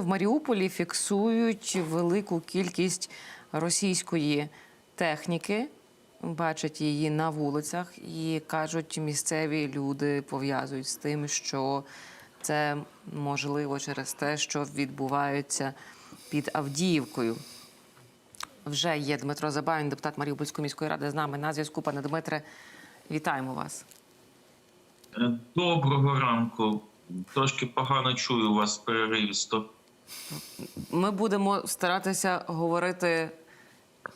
В Маріуполі фіксують велику кількість російської техніки, бачать її на вулицях і кажуть, місцеві люди пов'язують з тим, що це можливо через те, що відбувається під Авдіївкою. Вже є Дмитро Забавін, депутат Маріупольської міської ради з нами на зв'язку. Пане Дмитре, вітаємо вас. Доброго ранку. Трошки погано чую вас переривісто. Ми будемо старатися говорити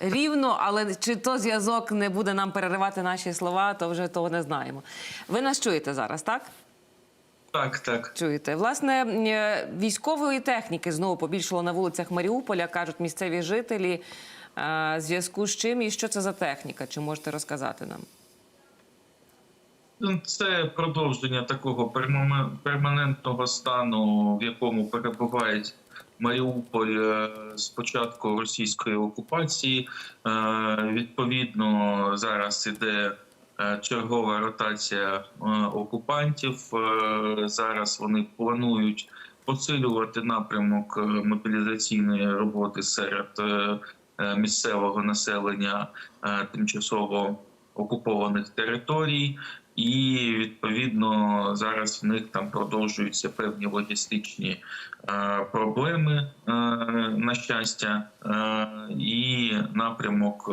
рівно, але чи то зв'язок не буде нам переривати наші слова, то вже того не знаємо. Ви нас чуєте зараз, так? Так, так. Чуєте. Власне, е, військової техніки знову побільшало на вулицях Маріуполя, кажуть місцеві жителі. Е, Зв'язку з чим і що це за техніка? Чи можете розказати нам? Ну, Це продовження такого перманентного стану, в якому перебуває Маріуполь е, з початку російської окупації. Е, Відповідно, зараз іде е, чергова ротація окупантів. Зараз вони планують посилювати напрямок мобілізаційної роботи серед місцевого населення тимчасово окупованих територій, і відповідно зараз в них там продовжуються певні логістичні е, проблеми, е, на щастя, е, і напрямок.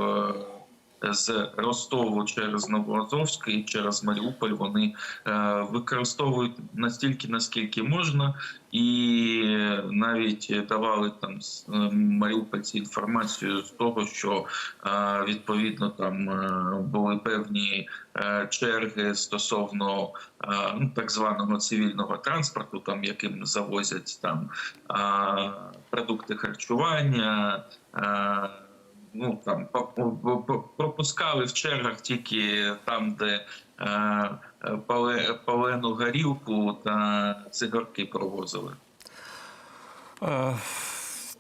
З Ростову через Новоазовськ і через Маріуполь вони е, використовують настільки, наскільки можна, і навіть давали там е, маріупольці інформацію з того, що е, відповідно там були певні черги стосовно ну, так званого цивільного транспорту, там яким завозять там продукти харчування. Е, Ну там пропускали в чергах тільки там, де е, палену горілку та цигарки провозили. Е,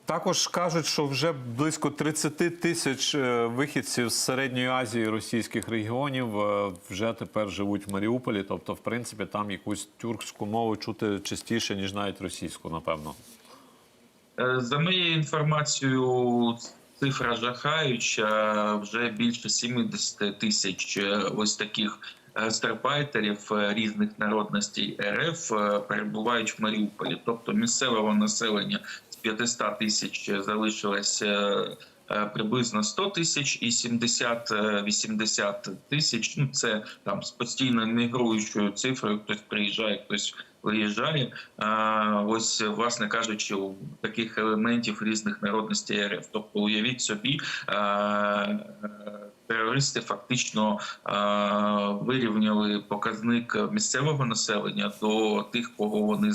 Також кажуть, що вже близько 30 тисяч е, вихідців з середньої Азії російських регіонів е, вже тепер живуть в Маріуполі. Тобто, в принципі, там якусь тюркську мову чути частіше, ніж навіть російську, напевно. Е, За моєю інформацією, цифра жахаюча. Вже більше 70 тисяч е, ось таких гастарбайтерів е, різних народностей РФ е, перебувають в Маріуполі. Тобто місцевого населення з 500 тисяч залишилось е, е, приблизно 100 тисяч і 70-80 тисяч. Ну це там з постійно мігруючою цифрою. Хтось приїжджає, хтось виїжджає. А, ось, власне кажучи, у таких елементів різних народностей РФ. Тобто, уявіть собі, терористи фактично а, вирівняли показник місцевого населення до тих, кого вони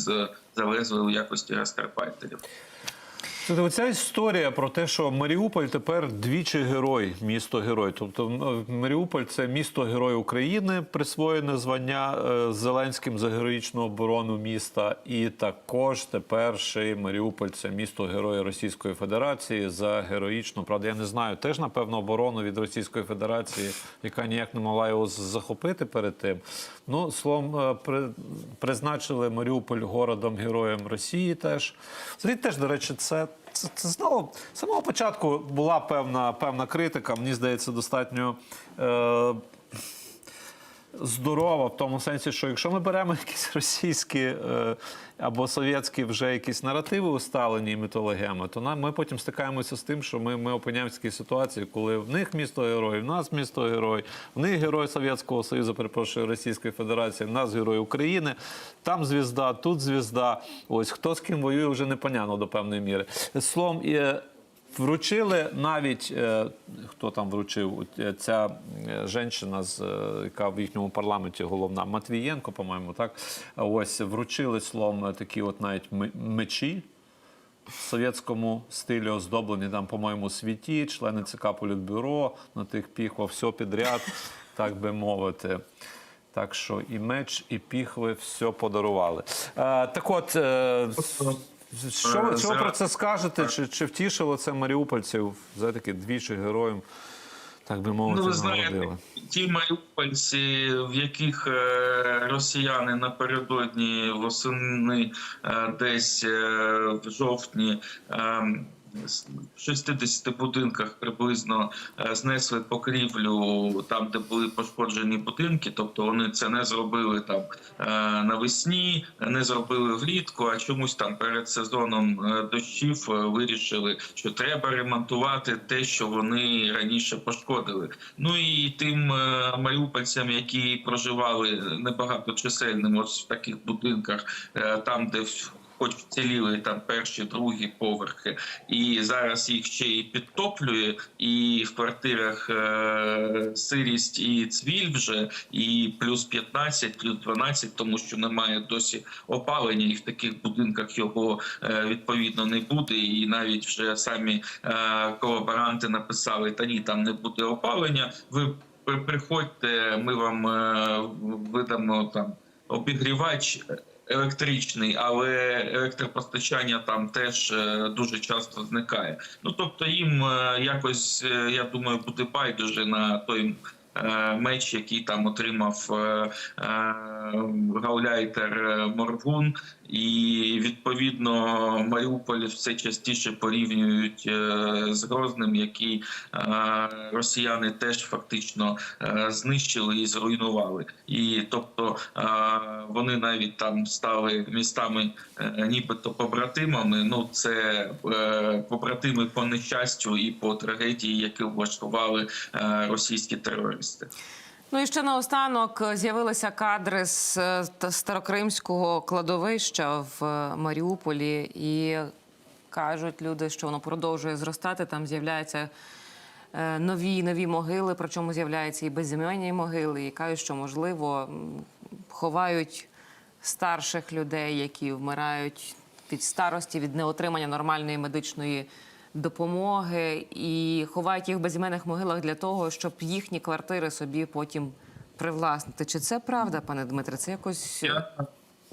завезли у якості гастарбайтерів. Тобто оця історія про те, що Маріуполь тепер двічі герой, місто герой. Тобто Маріуполь це місто герой України, присвоєне звання е, Зеленським за героїчну оборону міста. І також тепер ще й Маріуполь це місто героя Російської Федерації за героїчну, правда, я не знаю, теж напевно оборону від Російської Федерації, яка ніяк не могла його захопити перед тим. Ну, словом, е, призначили Маріуполь городом героєм Росії теж. Взагалі теж, до речі, це, це, це знову з самого початку була певна, певна критика. Мені здається, достатньо. Е, Здорова в тому сенсі, що якщо ми беремо якісь російські е, або совєтські вже якісь наративи усталені мітологеми, то нам ми потім стикаємося з тим, що ми, ми опиняємося в такій ситуації, коли в них місто герой, в нас місто герой, в них герой Совєтського Союзу, перепрошую Російської Федерації, в нас герой України, там звізда, тут звізда. Ось хто з ким воює, вже непонятно до певної міри. Словом, е, Вручили навіть е, хто там вручив е, ця е, жінка, яка в їхньому парламенті головна Матвієнко, по-моєму, так ось вручили словом такі, от навіть мечі в совєтському стилі оздоблені там, по-моєму, світі, члени ЦК Політбюро на тих піхва, все підряд, так би мовити. Так що і меч, і піхви все подарували. Так от. Е, що, ви- що про це скажете? Чи, чи втішило це маріупольців за таки двічі героєм так би мовити, Ну, ви знаєте, ті маріупольці, в яких е, росіяни напередодні восени е, десь е, в жовтні. В 60 будинках приблизно е, знесли покрівлю там, де були пошкоджені будинки. Тобто вони це не зробили там е, навесні, не зробили влітку, а чомусь там перед сезоном е, дощів вирішили, що треба ремонтувати те, що вони раніше пошкодили. Ну і тим маріупольцям, які проживали небагаточисельними ось в таких будинках, там, де Хоч вціліли там перші, другі поверхи, і зараз їх ще і підтоплює, і в квартирах е, сирість і цвіль вже, і плюс 15, плюс 12, тому що немає досі опалення, і в таких будинках його е, відповідно не буде. І навіть вже самі е, колаборанти написали: та ні, там не буде опалення. Ви приходьте, ми вам е, видамо там обігрівач. Електричний, але електропостачання там теж е, дуже часто зникає. Ну тобто їм е, якось е, я думаю буде байдуже на той меч, який там отримав гауляйтер е, Моргун, і відповідно Маріуполь все частіше порівнюють е, з Грозним, який е, росіяни теж фактично знищили і зруйнували. І тобто вони навіть там стали містами, нібито побратимами. Ну це побратими по нещастю і по трагедії, які влаштували російські терористи. Ну і ще наостанок е, з'явилися кадри з е, старокримського кладовища в е, Маріуполі, і кажуть люди, що воно продовжує зростати. Там з'являються нові нові могили, причому з'являються і безіменні могили, і кажуть, що можливо ховають старших людей, які вмирають від старості, від неотримання нормальної медичної допомоги, і ховають їх в безіменних могилах для того, щоб їхні квартири собі потім привласнити. Чи це правда, пане Дмитре? Це якось Я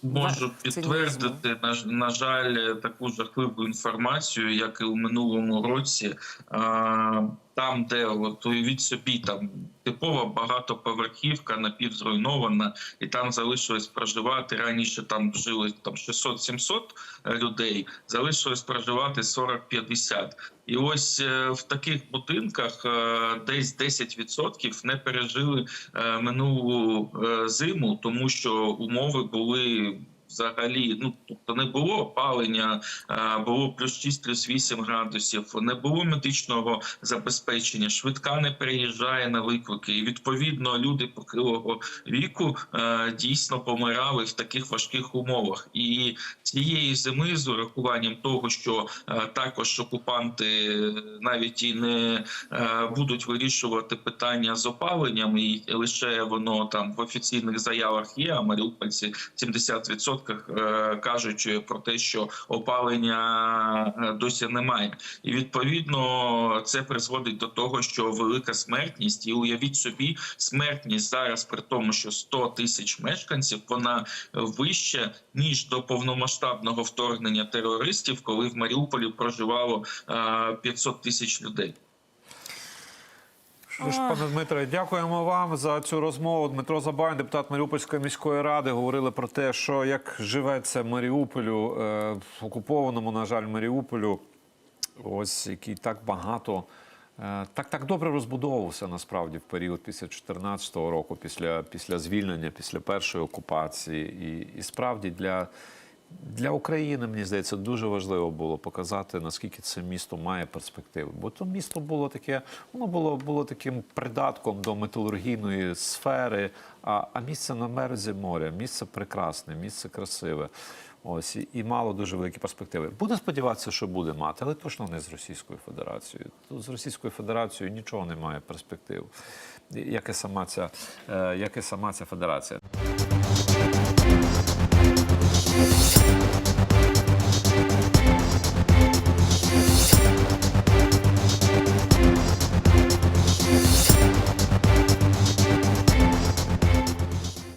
можу підтвердити на, ж- на жаль таку жахливу інформацію, як і у минулому році. А, там, де от уявіть собі, там типова багатоповерхівка напівзруйнована, і там залишилось проживати раніше. Там жили там 600-700 людей, залишилось проживати 40-50. І ось е, в таких будинках е, десь 10% не пережили е, минулу зиму, тому що умови були. Взагалі, ну тобто не було опалення, було плюс 6, плюс 8 градусів, не було медичного забезпечення, швидка не переїжджає на виклики. І відповідно люди похилого віку дійсно помирали в таких важких умовах. І цієї зими, з урахуванням того, що також окупанти е, навіть і не е, будуть вирішувати питання з опаленням, і лише воно там в офіційних заявах є. А маріупольці 70% е, кажуть про те, що опалення е, досі немає, і відповідно це призводить до того, що велика смертність, і уявіть собі, смертність зараз при тому, що 100 тисяч мешканців, вона вища ніж до повномасштабного вторгнення терористів, коли в Маріуполі проживало е, 500 тисяч людей. Що ж, пане Дмитре, дякуємо вам за цю розмову. Дмитро Забайн, депутат Маріупольської міської ради, говорили про те, що як живеться Маріуполю, е, в окупованому, на жаль, Маріуполю, ось який так багато. е, Так, так добре розбудовувався насправді в період після 2014 року, після, після звільнення, після першої окупації. І, і справді для, для України, мені здається, дуже важливо було показати, наскільки це місто має перспективи. Бо то місто було таке, воно було, було таким придатком до металургійної сфери, а, а місце на березі моря, місце прекрасне, місце красиве. Ось і, і мало дуже великі перспективи. Буду сподіватися, що буде мати, але точно не з Російською Федерацією. Тут з Російською Федерацією нічого немає перспектив, як і сама ця, е, як і сама ця федерація.